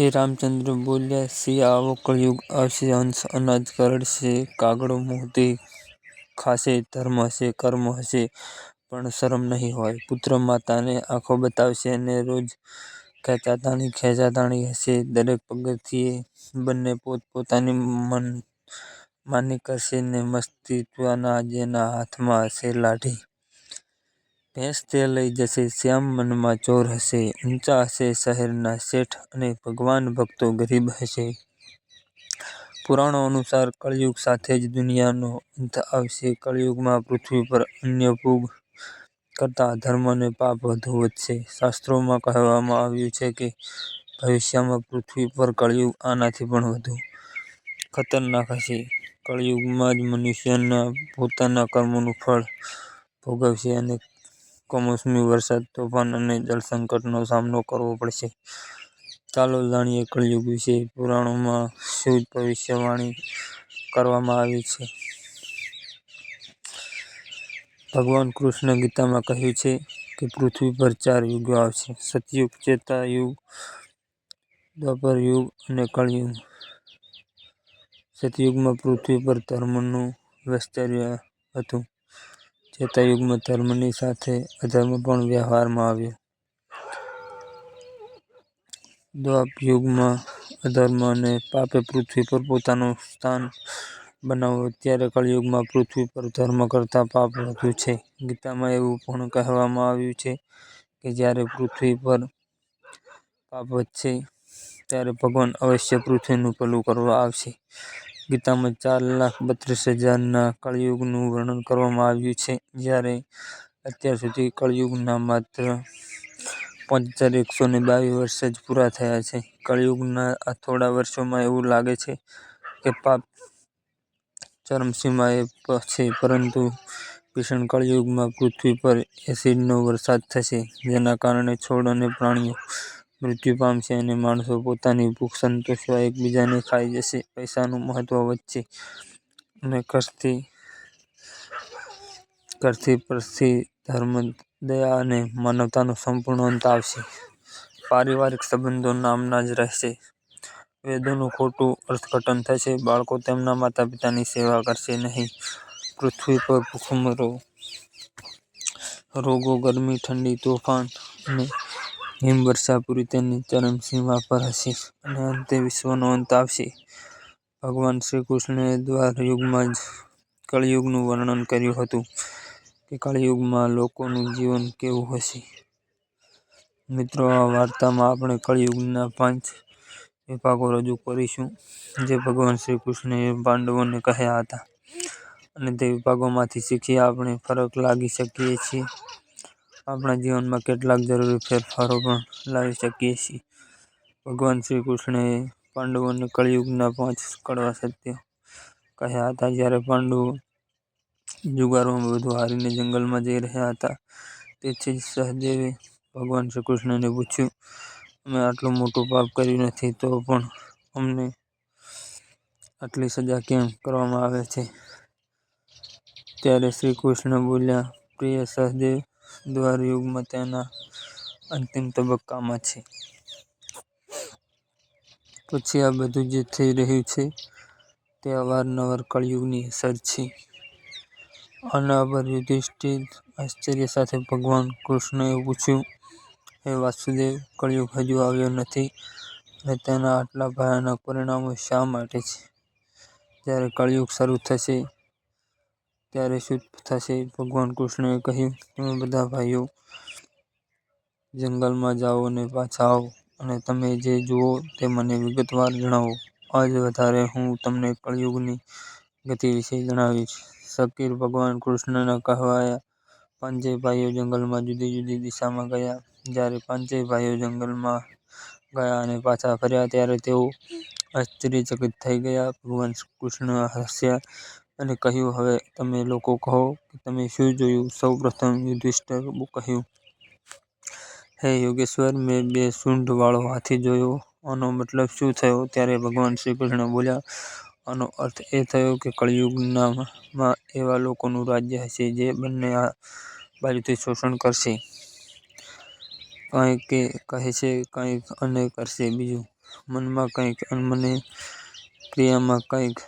એ રામચંદ્ર બોલ્યા, સિયા આવો કળિયુગ આવશે, અંશ અનાજ કરડશે, કાગડો મોતી ખાશે, ધર્મ હશે, કર્મ હશે પણ શરમ નહીં હોય, પુત્ર માતાને આંખો બતાવશે અને રોજ ખેંચાતાણી ખેંચાતાણી હશે, દરેક પગથિયે બંને પોત પોતાની મનમાની કરશે ને મસ્તીના જેના હાથમાં હશે લાઠી. ભેંસ તે લઈ જશે, શ્યામ મનમાં ચોર હશે, ઊંચા હશે શહેરના શેઠ અને ભગવાન ભક્તો ગરીબ હશે. પુરાણો અનુસાર કળિયુગ સાથે જ દુનિયાનો અંત આવશે. કળિયુગમાં પૃથ્વી પર અન્ય ભોગ કરતાં ધર્મ અને પાપ વધુ વધશે. શાસ્ત્રોમાં કહેવામાં આવ્યું છે કે ભવિષ્યમાં પૃથ્વી પર કળિયુગ આનાથી પણ વધુ ખતરનાક હશે. કળિયુગમાં જ મનુષ્યના પોતાના કર્મોનું ફળ ભોગવશે અને કમોસમી વરસાદ, તોફાન અને જળસંકટનો સામનો કરવો પડશે. ચાલો જાણીએ કળિયુગ વિશે પુરાણોમાં શું ભવિષ્યવાણી કરવામાં આવી છે. ભગવાન કૃષ્ણ ગીતામાં કહ્યું છે કે પૃથ્વી પર ચાર યુગો આવશે સતયુગ, ચેતાયુગ દ્વાપર યુગ અને કળિયુગ. સતયુગમાં પૃથ્વી પર ધર્મનું વૈશ્ચર્ય હતું. ત્રેતાયુગમાં ધર્મની સાથે અધર્મ પણ વ્યવહારમાં આવ્યો. દ્વાપરયુગમાં અધર્મ અને પાપે પૃથ્વી પર પોતાનું સ્થાન બનાવ્યું ત્યારે કળિયુગમાં પૃથ્વી પર ધર્મ કરતાં પાપ વધુ છે. ગીતામાં એવું પણ કહેવામાં આવ્યું છે કે જ્યારે પૃથ્વી પર પાપ વધશે, ત્યારે ભગવાન અવશ્ય પૃથ્વીનું ભલું કરવા આવશે. ગીતામાં ચાર લાખ બત્રીસ હજારના કળિયુગનું વર્ણન કરવામાં આવ્યું છે જ્યારે અત્યાર સુધી કળિયુગના માત્ર પાંચ હજાર એક ને બાવીસ વર્ષ જ પૂરા થયા છે. કળિયુગના આ થોડા વર્ષોમાં એવું લાગે છે કે પાપ ચરમસીમાએ છે, પરંતુ ભીષણ કળિયુગમાં પૃથ્વી પર એસિડનો વરસાદ થશે, જેના કારણે છોડ અને પ્રાણીઓ મૃત્યુ પામશે અને માણસો પોતાની ભૂખ સંતોષવા એકબીજાને ખાઈ જશે. પૈસાનું મહત્વ વધશે અને કરથી પરથી ધર્મ, દયા અને માનવતાનો સંપૂર્ણ અંત આવશે. પારિવારિક સંબંધો નામના જ રહેશે. વેદોનું ખોટું અર્થઘટન થશે. બાળકો તેમના માતાપિતાની સેવા કરશે નહીં. પૃથ્વી પર ભૂખમરો, રોગો, ગરમી, ઠંડી, તોફાન અને હિમવર્ષા પૂરી તેની ચરમસીમા પર હશે અને અંતે વિશ્વનો અંત આવશે. ભગવાન શ્રીકૃષ્ણએ દ્વારયુગમાં જ કળિયુગનું વર્ણન કર્યું હતું કે કળિયુગમાં લોકોનું જીવન કેવું હશે. મિત્રો, આ વાર્તામાં આપણે કળિયુગના પાંચ વિભાગો રજૂ કરીશું, જે ભગવાન શ્રીકૃષ્ણએ પાંડવોને કહ્યા હતા અને તે વિભાગોમાંથી શીખી આપણે ફરક લાગી શકીએ છીએ. આપણા જીવનમાં કેટલાક જરૂરી ફેરફારો પણ લાવી શકીએ છીએ. ભગવાન શ્રી કૃષ્ણએ પાંડવોને કળિયુગના પાંચ કડવા સત્ય કહ્યા હતા. જ્યારે પાંડવો જુગારમાં બધું હારીને જંગલમાં જઈ રહ્યા હતા તેથી જ સહદેવે ભગવાન શ્રી કૃષ્ણને પૂછ્યું, અમે આટલું મોટું પાપ કર્યું નથી તો પણ અમને આટલી સજા કેમ કરવામાં આવે છે? ત્યારે શ્રી કૃષ્ણ બોલ્યા, પ્રિય સહદેવ, દ્વાપરયુગ તેના અંતિમ તબક્કામાં છે. પછી આ બધું જે થઈ રહ્યું છે તે અવારનવાર કળિયુગની અસર છે. આના પર યુધિષ્ઠિર આશ્ચર્ય સાથે ભગવાન કૃષ્ણએ પૂછ્યું, હે વાસુદેવ, કળિયુગ હજુ આવ્યો નથી અને તેના આટલા ભયાનક પરિણામો શા માટે છે? જ્યારે કળિયુગ શરૂ થશે ત્યારે શુદ્ધ થશે? ભગવાન કૃષ્ણએ કહ્યું, તમે બધા ભાઈઓ જંગલમાં જાઓ અને પાછા આવો અને તમે જે જુઓ તે મને વિગતવાર જણાવો. આજ વધારે હું તમને કળિયુગની ગતિ વિશે જણાવીશ. શકીર ભગવાન કૃષ્ણના કહેવાયા પાંચેય ભાઈઓ જંગલમાં જુદી જુદી દિશામાં ગયા. જ્યારે પાંચેય ભાઈઓ જંગલમાં ગયા અને પાછા ફર્યા ત્યારે તેઓ આશ્ચર્યચકિત થઈ ગયા. ભગવાન કૃષ્ણ હસ્યા અને કહ્યું, હવે તમે લોકો કહો કે તમે શું જોયું? સૌ પ્રથમ યુધિષ્ઠર કહ્યું, હે યોગેશ્વર, મેં બે સૂંઢવાળો હાથી જોયો. આનો મતલબ શું થયો? ત્યારે ભગવાન શ્રી કૃષ્ણ બોલ્યા, આનો અર્થ એ થયો કે કળિયુગનામાં એવા લોકોનું રાજ્ય હશે જે બંને આ બાજુથી શોષણ કરશે. કંઈક કહે છે કંઈક અને કરશે બીજું. મનમાં કંઈક અને ક્રિયામાં કંઈક